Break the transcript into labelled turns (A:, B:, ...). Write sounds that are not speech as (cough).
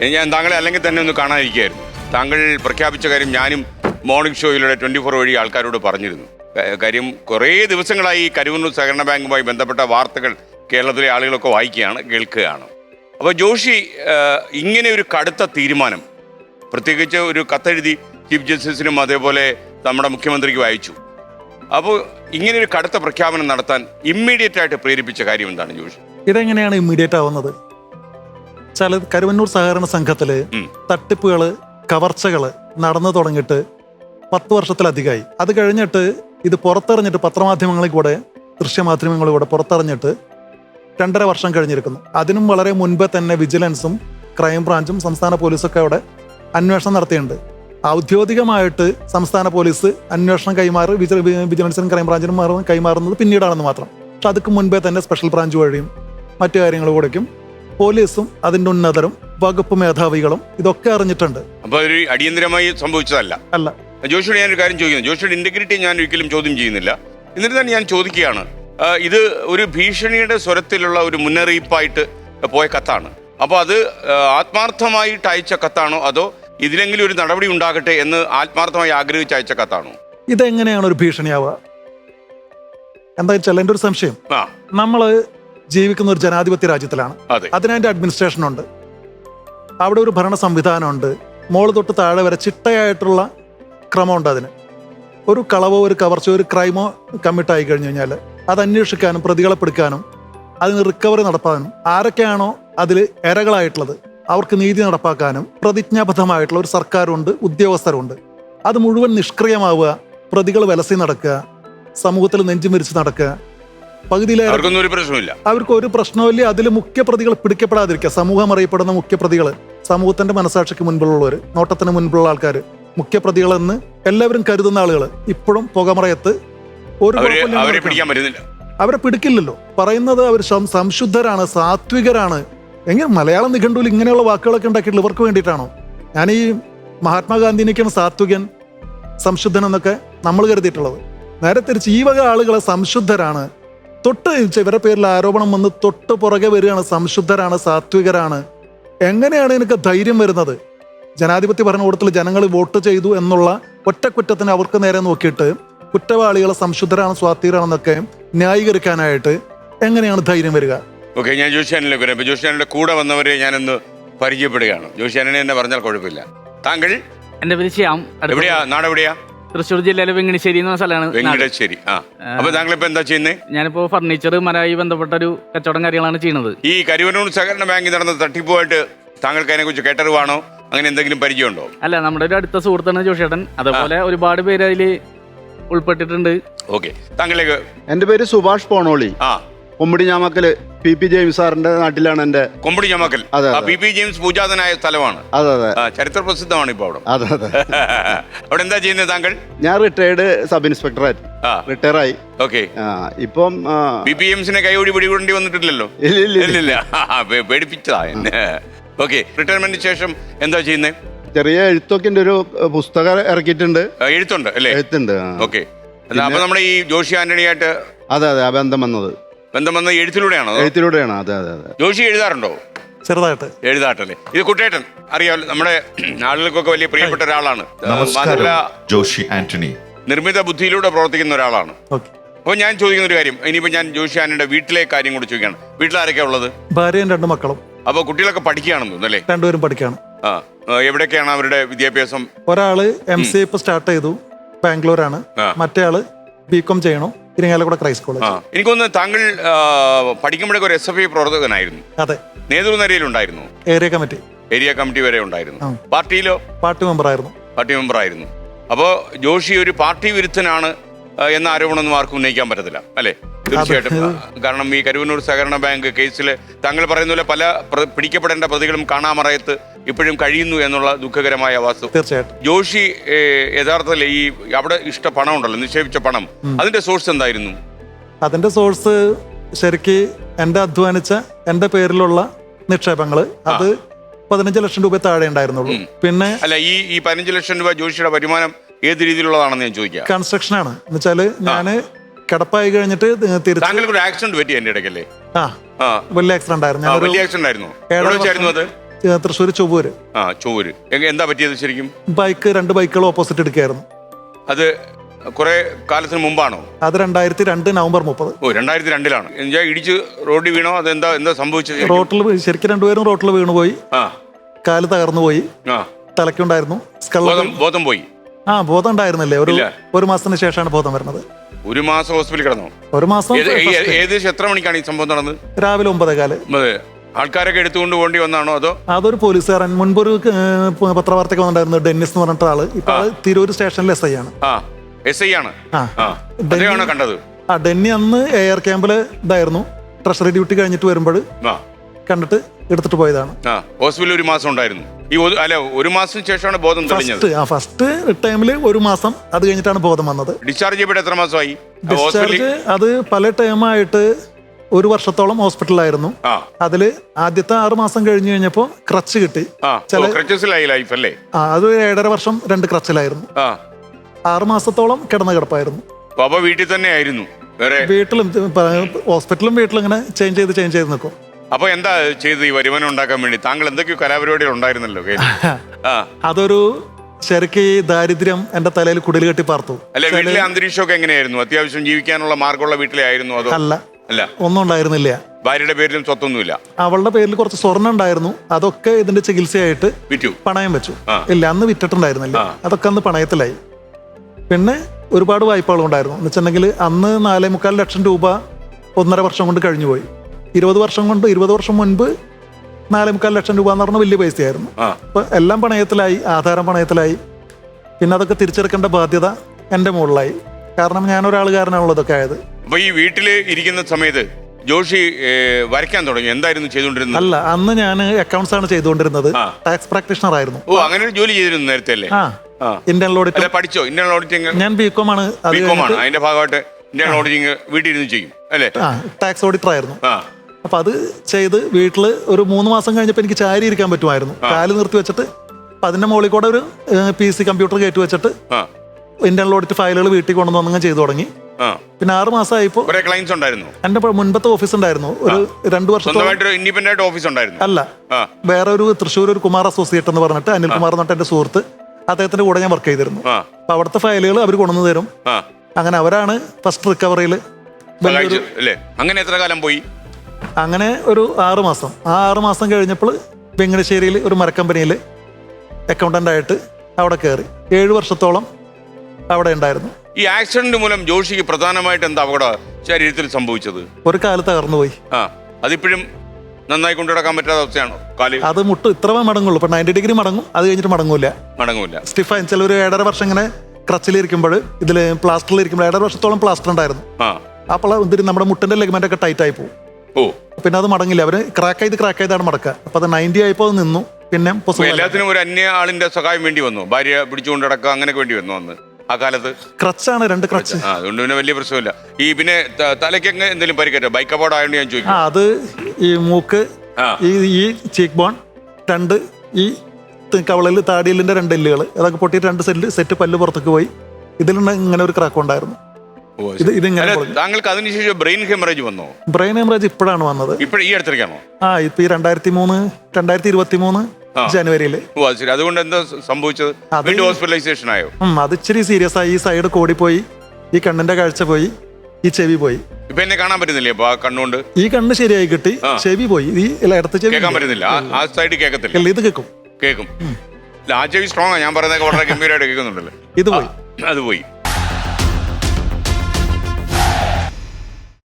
A: ഞാൻ താങ്കളെ അല്ലെങ്കിൽ തന്നെ ഒന്ന് കാണാതിരിക്കുകയായിരുന്നു താങ്കൾ പ്രഖ്യാപിച്ച കാര്യം ഞാനും മോർണിംഗ് ഷോയിലൂടെ ട്വന്റി ഫോർ വഴി ആൾക്കാരോട് പറഞ്ഞിരുന്നു. കാര്യം കുറേ ദിവസങ്ങളായി കരുവന്നൂർ സഹകരണ ബാങ്കുമായി ബന്ധപ്പെട്ട വാർത്തകൾ കേരളത്തിലെ ആളുകളൊക്കെ വായിക്കുകയാണ് കേൾക്കുകയാണ്. അപ്പോൾ ജോഷി ഇങ്ങനെ ഒരു കടുത്ത തീരുമാനം പ്രത്യേകിച്ച് ഒരു കത്തെഴുതി ചീഫ് ജസ്റ്റിസിനും അതേപോലെ നമ്മുടെ മുഖ്യമന്ത്രിക്കും അയച്ചു. അപ്പോൾ ഇങ്ങനെ ഒരു കടുത്ത പ്രഖ്യാപനം നടത്താൻ ഇമ്മീഡിയറ്റ് ആയിട്ട് പ്രേരിപ്പിച്ച കാര്യം എന്താണ് ജോഷി?
B: ഇതെങ്ങനെയാണ് ഇമ്മീഡിയറ്റ് ആവുന്നത്? ചില കരുവന്നൂർ സഹകരണ സംഘത്തിൽ
A: തട്ടിപ്പുകൾ
B: തട്ടിപ്പുകൾ കവർച്ചകൾ നടന്നു തുടങ്ങിയിട്ട് പത്ത് വർഷത്തിലധികമായി. അത് കഴിഞ്ഞിട്ട് ഇത് പുറത്തെറിഞ്ഞിട്ട് പത്രമാധ്യമങ്ങളിൽ കൂടെ ദൃശ്യമാധ്യമങ്ങളിൽ കൂടെ പുറത്തെറിഞ്ഞിട്ട് രണ്ടര വർഷം കഴിഞ്ഞിരിക്കുന്നു. അതിനും വളരെ മുൻപേ തന്നെ വിജിലൻസും ക്രൈംബ്രാഞ്ചും സംസ്ഥാന പോലീസൊക്കെ അവിടെ അന്വേഷണം നടത്തിയിട്ടുണ്ട്. ഔദ്യോഗികമായിട്ട് സംസ്ഥാന പോലീസ് അന്വേഷണം കൈമാറി വിജിലൻസിനും ക്രൈംബ്രാഞ്ചിനും മാറുന്ന കൈമാറുന്നത് പിന്നീടാണെന്ന് മാത്രം. പക്ഷെ അതുക്ക് മുൻപേ തന്നെ സ്പെഷ്യൽ ബ്രാഞ്ച് വഴിയും മറ്റു കാര്യങ്ങൾ കൂടെയും പോലീസും അതിന്റെ ഉന്നതരും വകുപ്പ് മേധാവികളും ഇതൊക്കെ അറിഞ്ഞിട്ടുണ്ട്.
A: അപ്പൊ ഒരു അടിയന്തരമായി സംഭവിച്ചതല്ല.
B: അല്ല.
A: ജോഷിയുടെ ഞാൻ ഒരു കാര്യം ചോദിക്കുന്നു. ജോഷിയുടെ ഇന്റഗ്രിറ്റി ഞാൻ ഒരിക്കലും ചോദ്യം ചെയ്യുന്നില്ല. എന്നിരുന്നാലും ഞാൻ ചോദിക്കുകയാണ് ഇത് ഒരു ഭീഷണിയുടെ സ്വരത്തിലുള്ള ഒരു മുന്നറിയിപ്പായിട്ട് പോയ കത്താണ്. അപ്പോൾ അത് ആത്മാർത്ഥമായിട്ട് അയച്ച കത്താണോ അതോ ഇതിലെങ്കിലും ഒരു നടപടി ഉണ്ടാകട്ടെ എന്ന് ആത്മാർത്ഥമായി ആഗ്രഹിച്ച് അയച്ച കത്താണോ?
B: ഇതെങ്ങനെയാണ് ഒരു ഭീഷണിയാവുക? എന്താ വെച്ചാൽ എന്റെ ഒരു സംശയം. നമ്മൾ ജീവിക്കുന്ന ഒരു ജനാധിപത്യ രാജ്യത്തിലാണ്. അതിനതിന്റെ അഡ്മിനിസ്ട്രേഷൻ ഉണ്ട്. അവിടെ ഒരു ഭരണ സംവിധാനമുണ്ട് മോൾ തൊട്ട് താഴെ വരെ ചിട്ടയായിട്ടുള്ള ക്രമമുണ്ട് അതിന്. ഒരു കളവോ ഒരു കവർച്ചയോ ഒരു ക്രൈമോ കമ്മിറ്റ് ആയി കഴിഞ്ഞു കഴിഞ്ഞാൽ അത് അന്വേഷിക്കാനും പ്രതികളെ പിടിക്കാനും അതിന് റിക്കവറി നടത്താനും ആരൊക്കെയാണോ അതിൽ ഇരകളായിട്ടുള്ളത് അവർക്ക് നീതി നടപ്പാക്കാനും പ്രതിജ്ഞാബദ്ധമായിട്ടുള്ള ഒരു സർക്കാരുണ്ട് ഉദ്യോഗസ്ഥരുണ്ട്. അത് മുഴുവൻ നിഷ്ക്രിയമാവുക പ്രതികൾ വലസി നടക്കുക സമൂഹത്തിൽ നെഞ്ചും വിരിച്ച് നടക്കുക പകുതിയിലേറെ
A: അവർക്കൊന്നും ഒരു പ്രശ്നമില്ല
B: അവർക്ക് ഒരു പ്രശ്നമില്ല അതിൽ മുഖ്യ പ്രതികൾ പിടിക്കപ്പെടാതിരിക്കുക. സമൂഹം അറിയപ്പെടുന്ന മുഖ്യ പ്രതികൾ സമൂഹത്തിന്റെ മനസാക്ഷിക്ക് മുൻപിലുള്ളവർ നോട്ടത്തിന് മുൻപിലുള്ള ആൾക്കാർ മുഖ്യ പ്രതികളെന്ന് എല്ലാവരും കരുതുന്ന ആളുകൾ ഇപ്പോഴും പുകമറയത്ത് ഒരു
A: അവരെ പിടിക്കാൻ പറ്റുന്നില്ല.
B: അവരെ പിടിക്കില്ലല്ലോ. പറയുന്നത് അവർ സംശുദ്ധരാണ് സാത്വികരാണ്. എങ്ങനെ മലയാളം നിഘണ്ടുവിൽ ഇങ്ങനെയുള്ള വാക്കുകളൊക്കെ ഉണ്ടാക്കിയിട്ടുള്ള ഇവർക്ക് വേണ്ടിയിട്ടാണോ? ഞാൻ ഈ മഹാത്മാഗാന്ധിനേക്കാണ് സാത്വികൻ സംശുദ്ധൻ എന്നൊക്കെ നമ്മൾ കരുതിയിട്ടുള്ളത്. നേരെ തിരിച്ച് ഈ വക ആളുകളെ സംശുദ്ധരാണ്. തൊട്ട് ഇവരുടെ പേരിൽ ആരോപണം വന്ന് തൊട്ട് പുറകെ വരികയാണ് സംശുദ്ധരാണ് സാത്വികരാണ്. എങ്ങനെയാണ് എനിക്ക് ധൈര്യം വരുന്നത്? ജനാധിപത്യ ഭരണകൂടത്തിൽ ജനങ്ങൾ വോട്ട് ചെയ്തു എന്നുള്ള ഒറ്റക്കുറ്റത്തിന് അവർക്ക് നേരെ നോക്കിയിട്ട് കുറ്റവാളികളെ സംശുദ്ധരാണ് സ്വാധീനാണെന്നൊക്കെ ന്യായീകരിക്കാനായിട്ട് എങ്ങനെയാണ് ധൈര്യം വരിക?
A: ഓക്കെ ഞാൻ ജോഷിയാനിലേക്ക് വരാം. അപ്പോൾ ജോഷിയാനിയുടെ കൂടെ വന്നവരെ ഞാനൊന്ന് പരിചയപ്പെടുകയാണ്. ജോഷിയാനെ എന്നെ പറഞ്ഞാൽ കുഴപ്പമില്ല. താങ്കൾ
C: എന്റെ പേര് ശ്യാം.
A: എവിടെയാ? നാട് എവിടെയാ
C: തൃശ്ശൂർ ജില്ലയിലെ വെങ്ങിണിശ്ശേരി എന്ന സ്ഥലമാണ് നാട്.
A: വെങ്കടശ്ശേരി ആ. അപ്പൊ താങ്കൾ ഇപ്പൊ എന്താ ചെയ്യുന്നത്
C: ഞാനിപ്പോ ഫർണിച്ചർ മരമായി ബന്ധപ്പെട്ട ഒരു കച്ചവടം കാര്യങ്ങളാണ് ചെയ്യുന്നത്.
A: ഈ കരുവനൂർ സഹകരണ ബാങ്കിൽ നടന്ന തട്ടിപ്പുമായിട്ട് താങ്കൾക്ക് അതിനെ കുറിച്ച് കേട്ടറിവാണോ? അങ്ങനെ എന്തെങ്കിലും പരിചയമുണ്ടോ?
C: അല്ല നമ്മുടെ ഒരു അടുത്ത സുഹൃത്താണ് ജോഷേട്ടൻ അതേപോലെ ഒരുപാട് പേര് അതിൽ ഉൾപ്പെട്ടിട്ടുണ്ട്.
A: ഓക്കെ. താങ്കളേക്ക്
D: എന്റെ പേര് സുഭാഷ് പോണോളി.
A: ആ.
D: Kommidi Njamakkal. P P James സാറിന്റെ നാട്ടിലാണ് എന്റെ
A: കൊമ്പടി ചമക്കൽ.
D: അതെ,
A: ആ
D: അതെ.
A: പി പി ജെയിംസ് പൂജാതനായ സ്ഥലമാണ്.
D: അതെ അതെ.
A: ആ, ചരിത്ര പ്രസിദ്ധമാണ് ഇപ്പൊ അവിടെ.
D: അതെ അതെ. (laughs)
A: അവിടെ എന്താ ചെയ്യുന്നത് താങ്കൾ?
D: ഞാൻ റിട്ടയർഡ് സബ് ഇൻസ്പെക്ടർ
A: ആ.
D: റിട്ടയർ ആയി.
A: ഓക്കെ.
D: ആ, ഇപ്പം ആ,
A: ബി പി എംസിനെ കൈയോടി പിടികൂടേണ്ടി വന്നിട്ടില്ലല്ലോ?
D: ഇല്ല, ഇല്ല, ഇല്ല.
A: ഇല്ലില്ല പേ- പേടിപ്പിച്ചതാ എന്നെ. ഓക്കെ റിട്ടയർമെന്റിന് ശേഷം എന്താ ചെയ്യുന്നത്
D: ചെറിയ എഴുത്തൊക്കെ ഉണ്ട് ഒരു പുസ്തകം ഇറക്കിയിട്ടുണ്ട്.
A: എഴുത്തുണ്ട് അല്ലേ?
D: എഴുത്തുണ്ട് ആ.
A: ഓക്കെ. അപ്പൊ നമ്മുടെ ഈ ജോഷി ആന്റണിയായിട്ട്
D: അതെ അതെ ആ ബന്ധം വന്നത്.
A: ബന്ധം വന്ന എഴുത്തിലൂടെയാണോ?
D: എഴുത്തിലൂടെയാണ്. അതെ അതെ അതെ.
A: ജോഷി എഴുതാറുണ്ടോ?
B: ചെറുതായിട്ട്.
A: എഴുതാട്ടല്ലേ? ഇത് കുട്ടേട്ടൻ. അറിയാമല്ലോ നമ്മുടെ ആളുകൾക്കൊക്കെ വലിയ പ്രിയപ്പെട്ട ഒരാളാണ്. മാത്രമല്ല
E: ജോഷി ആന്റണി.
A: നിർമ്മിത ബുദ്ധിയിലൂടെ പ്രവർത്തിക്കുന്ന ഒരാളാണ്.
B: അപ്പൊ
A: അപ്പോൾ ഞാൻ ചോദിക്കുന്ന ഒരു കാര്യം ഇനിയിപ്പോൾ ഞാൻ ജോഷി ആനയുടെ വീട്ടിലെ കാര്യം കൂടി ചോദിക്കുകയാണ്. ആരൊക്കെ ഉള്ളത്?
B: ഭാര്യയും രണ്ട് മക്കളും.
A: അപ്പോൾ കുട്ടികളൊക്കെ പഠിക്കുകയാണെന്ന് തോന്നുന്നു അല്ലേ?
B: രണ്ടുപേരും പഠിക്കുകയാണ്.
A: ആ എവിടെയൊക്കെയാണ് അവരുടെ വിദ്യാഭ്യാസം?
B: ഒരാൾ എം സി ഇപ്പൊ സ്റ്റാർട്ട് ചെയ്തു ബാംഗ്ലൂർ
A: ആണ്
B: മറ്റേ ആൾ ബി കോം ചെയ്യണു. Irinjalakuda Christ college.
A: എനിക്കൊന്ന് താങ്കൾ പഠിക്കുമ്പോഴൊക്കെ ഒരു എസ് എഫ് ഐ പ്രവർത്തകനായിരുന്നു.
B: അതെ.
A: നേതൃനിരയിലുണ്ടായിരുന്നു.
B: Area committee.
A: ഏരിയ കമ്മിറ്റി വരെ ഉണ്ടായിരുന്നു. പാർട്ടിയിലോ?
B: പാർട്ടി മെമ്പറായിരുന്നു.
A: പാർട്ടി മെമ്പറായിരുന്നു. അപ്പോൾ ജോഷി ഒരു പാർട്ടി വിരുദ്ധനാണ് എന്ന ആരോപണമൊന്നും ആർക്കും ഉന്നയിക്കാൻ പറ്റത്തില്ല അല്ലേ? തീർച്ചയായിട്ടും. കാരണം ഈ കരുവന്നൂർ സഹകരണ ബാങ്ക് കേസിൽ താങ്കൾ പറയുന്ന പോലെ പല പിടിക്കപ്പെടേണ്ട പ്രതികളും കാണാമറയത്ത് ഇപ്പോഴും കഴിയുന്നു എന്നുള്ള ദുഃഖകരമായ വസ്തു
B: തീർച്ചയായിട്ടും.
A: ജോഷി യഥാർത്ഥത്തിൽ ഈ അവിടെ ഇഷ്ട പണം ഉണ്ടല്ലോ നിക്ഷേപിച്ച പണം. അതിന്റെ സോഴ്സ് എന്തായിരുന്നു?
B: അതിന്റെ സോഴ്സ് ശരിക്ക് എന്റെ അധ്വാനിച്ച എന്റെ പേരിലുള്ള നിക്ഷേപങ്ങൾ അത് പതിനഞ്ച് ലക്ഷം രൂപ താഴെ ഉണ്ടായിരുന്നുള്ളൂ. പിന്നെ
A: അല്ല ഈ ഈ പതിനഞ്ച് ലക്ഷം രൂപ ജോഷിയുടെ വരുമാനം ഏത് രീതിയിലുള്ളതാണെന്ന് ഞാൻ ചോദിക്കാം.
B: കൺസ്ട്രക്ഷൻ ആണ് എന്ന് വെച്ചാൽ ഞാൻ കിടപ്പായി കഴിഞ്ഞിട്ട് തിരിച്ചു
A: ആക്സിഡന്റ് പറ്റി എന്റെ ഇടയ്ക്കല്ലേ?
B: ആ. വലിയ ആക്സിഡന്റ് ആയിരുന്നു.
A: വലിയ ആക്സിഡന്റ് ആയിരുന്നു. അത്?
B: തൃശ്ശൂർ ചൊവ്വൂര്.
A: ആ ചൊവ്വൂര്. എന്താ പറ്റിയത് ശരിക്കും?
B: ബൈക്ക് രണ്ട് ബൈക്കുകൾ ഓപ്പോസിറ്റ് എടുക്കുകയായിരുന്നു
A: അത് കുറെ കാലത്തിന് മുമ്പാണോ?
B: അത് രണ്ടായിരത്തി രണ്ട് നവംബർ മുപ്പത്.
A: ഓ രണ്ടായിരത്തി രണ്ടിലാണ്. ഞാൻ ഇടിച്ച് റോഡിൽ വീണോ? അതെന്താ എന്താ സംഭവിച്ചത്?
B: റോട്ടിൽ ശരിക്കും രണ്ടുപേരും റോട്ടിൽ വീണുപോയി.
A: ആ.
B: കാൽ തകർന്നു പോയി
A: ആ
B: തലക്കുണ്ടായിരുന്നു
A: ബോധം പോയി?
B: ആ ബോധം ഉണ്ടായിരുന്നല്ലേ? ഒരു ഒരു മാസത്തിന് ശേഷമാണ് ബോധം വരുന്നത്.
A: ഒരു മാസം ഹോസ്പിറ്റലിൽ കിടന്നു?
B: ഒരു മാസം
A: ഏകദേശം എത്ര മണിക്കാണ് ഈ സംഭവം നടന്നത്?
B: രാവിലെ ഒമ്പതേ. കാൽ
A: അതെ. ആൾക്കാരൊക്കെ എടുത്തുകൊണ്ട് പോകേണ്ടി വന്നാണോ അതോ?
B: അതൊരു പോലീസുകാരൻ. മുൻപൊരു പത്രവാർത്തയ്ക്ക് വന്നിട്ടുണ്ടായിരുന്നു. ഡെന്നിസ് എന്ന് പറഞ്ഞിട്ട് ആൾ. ഇപ്പൊ ആൾ തിരൂർ സ്റ്റേഷനിൽ എസ് ഐ ആണ്.
A: ആ എസ് ഐ ആണ്. അദ്ദേഹമാണോ കണ്ടത്?
B: ആ ഡെന്നി അന്ന് എയർ ക്യാമ്പിൽ ഇതായിരുന്നു. ട്രഷറി ഡ്യൂട്ടി കഴിഞ്ഞിട്ട് വരുമ്പോൾ കണ്ടിട്ട് എടുത്തിട്ട് പോയതാണ്.
A: ഹോസ്പിറ്റലിൽ ഒരു മാസം ഉണ്ടായിരുന്നു. ഈ അല്ല ഒരു മാസം ശേഷമാണ് ബോധം തെളിഞ്ഞത്.
B: ഫസ്റ്റ് ആ ഫസ്റ്റ് ടൈമിൽ ഒരു മാസം അത് കഴിഞ്ഞിട്ടാണ് ബോധം വന്നത്.
A: ഡിസ്ചാർജ് ചെയ്യപ്പെട്ട് എത്ര മാസമായി?
B: ഡിസ്ചാർജ് അത് പല ടൈമായിട്ട് ഒരു വർഷത്തോളം
A: ഹോസ്പിറ്റലായിരുന്നു
B: അതിൽ ആദ്യത്തെ ആറ് മാസം കഴിഞ്ഞു കഴിഞ്ഞപ്പോ ക്രച്ച് കിട്ടി. ചില- അത് ഏഴര വർഷം രണ്ട് ക്രച്ചിലായിരുന്നു. ആറ് മാസത്തോളം കിടന്ന കിടപ്പായിരുന്നു.
A: വീട്ടിൽ തന്നെ ആയിരുന്നു?
B: വീട്ടിലും ഹോസ്പിറ്റലും വീട്ടിലും ഇങ്ങനെ ചേഞ്ച് ചെയ്ത് ചേഞ്ച് ചെയ്ത് നിൽക്കും
A: അപ്പൊ എന്താ ചെയ്ത് ഈ വരുമാനം ഉണ്ടാക്കാൻ വേണ്ടി? താങ്കൾ എന്തൊക്കെയോ കലാപരിപാടികൾ ഉണ്ടായിരുന്നല്ലോ?
B: അതൊരു ശരിക്ക് ഈ ദാരിദ്ര്യം എന്റെ തലയിൽ കുടിൽ കെട്ടി പാർത്തു.
A: അല്ലെ വീട്ടിലെ അന്തരീക്ഷമൊക്കെ എങ്ങനെയായിരുന്നു? അത്യാവശ്യം ജീവിക്കാനുള്ള മാർഗമുള്ള വീട്ടിലായിരുന്നു അതോ?
B: അല്ല.
A: അല്ല.
B: ഒന്നും ഉണ്ടായിരുന്നില്ല.
A: ഭാര്യയുടെ പേരിലും സ്വത്തൊന്നുമില്ല.
B: അവളുടെ പേരിൽ കുറച്ച് സ്വർണം ഉണ്ടായിരുന്നു. അതൊക്കെ ഇതിന്റെ ചികിത്സയായിട്ട്
A: വിറ്റു.
B: പണയം വെച്ചു.
A: ആ.
B: ഇല്ല അന്ന് വിറ്റിട്ടുണ്ടായിരുന്നില്ല. അതൊക്കെ അന്ന് പണയത്തിലായി. പിന്നെ ഒരുപാട് വായ്പകളും ഉണ്ടായിരുന്നു. എന്ന് വെച്ചിട്ടുണ്ടെങ്കിൽ അന്ന് നാലേ മുക്കാൽ ലക്ഷം രൂപ ഒന്നര വർഷം കൊണ്ട് കഴിഞ്ഞു പോയി ഇരുപത് വർഷം കൊണ്ട് ഇരുപത് വർഷം മുൻപ് നാലേ മുക്കാൽ ലക്ഷം രൂപ എന്ന് പറഞ്ഞ വലിയ പൈസയായിരുന്നു.
A: ആ.
B: അപ്പൊ എല്ലാം പണയത്തിലായി ആധാരം പണയത്തിലായി. പിന്നെ അതൊക്കെ തിരിച്ചെടുക്കേണ്ട ബാധ്യത എന്റെ മുകളിലായി. കാരണം ഞാൻ ഒരാളുകാരനാണല്ലോ ഇതൊക്കെ ആയത്.
A: അപ്പൊ ഈ വീട്ടിൽ ഇരിക്കുന്ന സമയത്ത് ജോഷി വരയ്ക്കാൻ തുടങ്ങി. എന്തായിരുന്നു ചെയ്തുകൊണ്ടിരുന്നത്?
B: അല്ല അന്ന് ഞാൻ അക്കൗണ്ട്സ് ആണ് ചെയ്തുകൊണ്ടിരുന്നത്. ടാക്സ് പ്രാക്ടീഷണർ ആയിരുന്നു.
A: ഓ അങ്ങനെ ഒരു ജോലി ചെയ്തിരുന്നു നേരത്തെ അല്ലേ?
B: ആ. ഓഡിറ്റ്
A: അല്ലേ പഠിച്ചോ? ഇന്റേണൽ ഓഡിറ്റിംഗ്
B: ഞാൻ ബികോം ആണ്.
A: ബികോം ആണ്. അതിന്റെ ഭാഗമായിട്ട് ഇന്റേണൽ ഓഡിറ്റിംഗ് വീട്ടിൽ ഇരുന്ന് ചെയ്യും അല്ലേ?
B: ടാക്സ് ഓഡിറ്റർ ആയിരുന്നു. അപ്പൊ അത് ചെയ്ത് വീട്ടിൽ ഒരു മൂന്ന് മാസം കഴിഞ്ഞപ്പോൾ എനിക്ക് ചാരി ഇരിക്കാൻ പറ്റുമായിരുന്നു. കാൽ നിർത്തി വെച്ചിട്ട് അപ്പൊ അതിന്റെ മുകളിൽ കൂടെ ഒരു പി സി കമ്പ്യൂട്ടർ കയറ്റി വെച്ചിട്ട് ഇന്ത്യൻ ഓഡിറ്റ് ഫയലുകൾ വീട്ടിൽ കൊണ്ടുവന്നങ്ങനെ ചെയ്തു തുടങ്ങി. പിന്നെ ആറ് മാസമായിപ്പോ
A: കുറെ ക്ലയൻസ് ഉണ്ടായിരുന്നു.
B: എന്റെ മുൻപത്തെ ഓഫീസ് ഉണ്ടായിരുന്നു. ഒരു രണ്ടു വർഷത്തോളം
A: ഇൻഡിപെൻഡന്റ് ഓഫീസ് ഉണ്ടായിരുന്നു.
B: അല്ല. വേറെ ഒരു തൃശ്ശൂർ ഒരു കുമാർ അസോസിയേറ്റ് എന്ന് പറഞ്ഞിട്ട് അനിൽകുമാർ എന്ന് പറഞ്ഞിട്ട് എന്റെ സുഹൃത്ത് അദ്ദേഹത്തിന്റെ കൂടെ ഞാൻ വർക്ക് ചെയ്തിരുന്നു. അപ്പൊ അവിടുത്തെ ഫയലുകൾ അവർ കൊണ്ടുവന്ന് തരും. അങ്ങനെ അവരാണ് ഫസ്റ്റ് റിക്കവറിയിൽ
A: അങ്ങനെ എത്ര കാലം പോയി?
B: അങ്ങനെ ഒരു ആറ് മാസം. ആ ആറ് മാസം കഴിഞ്ഞപ്പോൾ വെങ്ങടശ്ശേരിയിൽ ഒരു മരക്കമ്പനിയിൽ അക്കൗണ്ടന്റ് ആയിട്ട് അവിടെ കയറി ഏഴ് വർഷത്തോളം അവിടെ ഉണ്ടായിരുന്നു?
A: ഈ ആക്സിഡന്റ് മൂലം ജോഷിക്ക് പ്രധാനമായിട്ട് എന്താ അവിടെ ശരീരത്തിൽ സംഭവിച്ചത്?
B: ഒരു കാൽ തകർന്നു പോയി
A: ആ അതിപ്പോഴും നന്നായി കൊണ്ടുനടക്കാൻ പറ്റാത്ത അവസ്ഥയാണോ? കാൽ
B: അത് മുട്ട് ഇത്ര മടങ്ങുള്ളൂ. ഇപ്പൊ നയന്റി ഡിഗ്രി മടങ്ങും. അത് കഴിഞ്ഞിട്ട് മടങ്ങൂല.
A: മടങ്ങൂല.
B: സ്റ്റിഫായി ചില ഒരു ഏഴര വർഷം ഇങ്ങനെ ക്രച്ചിലിരിക്കുമ്പോൾ ഇതിൽ പ്ലാസ്റ്ററിൽ ഇരിക്കുമ്പോൾ ഏഴര വർഷത്തോളം പ്ലാസ്റ്റർ ഉണ്ടായിരുന്നു.
A: ആ.
B: ഇതിന് പള നമ്മുടെ മുട്ടിന്റെ ലെഗ്മെന്റ് ഒക്കെ ടൈറ്റ് ആയി പോകും
A: ഓ.
B: പിന്നെ അത് മടങ്ങില്ല. അവർ ക്രാക്ക് ചെയ്ത് ക്രാക്ക് ചെയ്താണ് മടക്കുക. അപ്പൊ അത് നയന്റി ആയപ്പോൾ അത് നിന്നു. പിന്നെ
A: എല്ലാത്തിനും ഒരു അന്യ ആളിന്റെ സഹായം വേണ്ടി വന്നു. ഭാര്യ പിടിച്ചുകൊണ്ട് നടക്കുക അങ്ങനെയൊക്കെ വേണ്ടി വന്നു അന്ന്. ആ കാലത്ത്?
B: ക്രച്ചാണ് രണ്ട് ക്രച്ച്.
A: ആ അതുകൊണ്ട് പിന്നെ വലിയ പ്രശ്നമില്ല. ഈ പിന്നെ ത- തലയ്ക്ക് എന്തെങ്കിലും പരിക്കറ്റോ? ബൈക്ക് അപകടം ആയതുകൊണ്ട് ഞാൻ
B: ആ
A: ചോദിക്കും
B: അത് ഈ മൂക്ക്
A: ആ.
B: ഈ ഈ ചീക്ക് ബോൺ രണ്ട് ഈ ത- കവളിൽ താടിയിലിന്റെ രണ്ട് എല്ലുകൾ അതൊക്കെ പൊട്ടിയിട്ട് രണ്ട് സെല്ല് സെറ്റ് പല്ല് പുറത്തേക്ക് പോയി. ഇതിലുണ്ട് ഇങ്ങനെ ഒരു ക്രാക്ക് ഉണ്ടായിരുന്നു.
A: ഓ,
B: ഇത് ഇതിങ്ങനെ
A: അല്ല,
B: പൊളിഞ്ഞു.
A: താങ്കൾക്ക് അതിനുശേഷം ബ്രെയിൻ ഹെമറേജ് വന്നോ?
B: ബ്രെയിൻ ഹെമറേജ് ഇപ്പോഴാണ് വന്നത്.
A: ഇപ്പോഴും ഈ അടുത്തേക്കാണോ
B: ആ ഇപ്പൊ ഈ രണ്ടായിരത്തി മൂന്ന് രണ്ടായിരത്തി ഇരുപത്തി മൂന്ന്. ജനുവരിയിൽ.
A: ഓ ശരി. അതുകൊണ്ട് എന്താ സംഭവിച്ചത്? വീണ്ടും ഹോസ്പിറ്റലൈസേഷൻ ആയോ?
B: അത് ഇച്ചിരി സീരിയസ് ആയി. ഈ സൈഡ് കോടിപ്പോയി. ഈ കണ്ണിന്റെ കാഴ്ച പോയി. ഈ ചെവി പോയി.
A: ഇപ്പൊ എന്നെ കാണാൻ പറ്റുന്നില്ലേ? അപ്പൊ ആ കണ്ണുകൊണ്ട്?
B: ഈ കണ്ണ് ശരിയായി കിട്ടി. ചെവി പോയി. ഈ ഇടത്ത് ചെവി
A: കേൾക്കാൻ പറ്റുന്നില്ല. ആ- സൈഡ് കേൾക്കത്തില്ല.
B: ഇത് കേൾക്കും.
A: കേൾക്കും. ആ ചെവി സ്ട്രോങ് ഞാൻ പറയുന്നതൊക്കെ വളരെ ഗംഭീരമായിട്ട് കേൾക്കുന്നുണ്ടല്ലോ.
B: ഇത് പോയി.
A: അത് പോയി.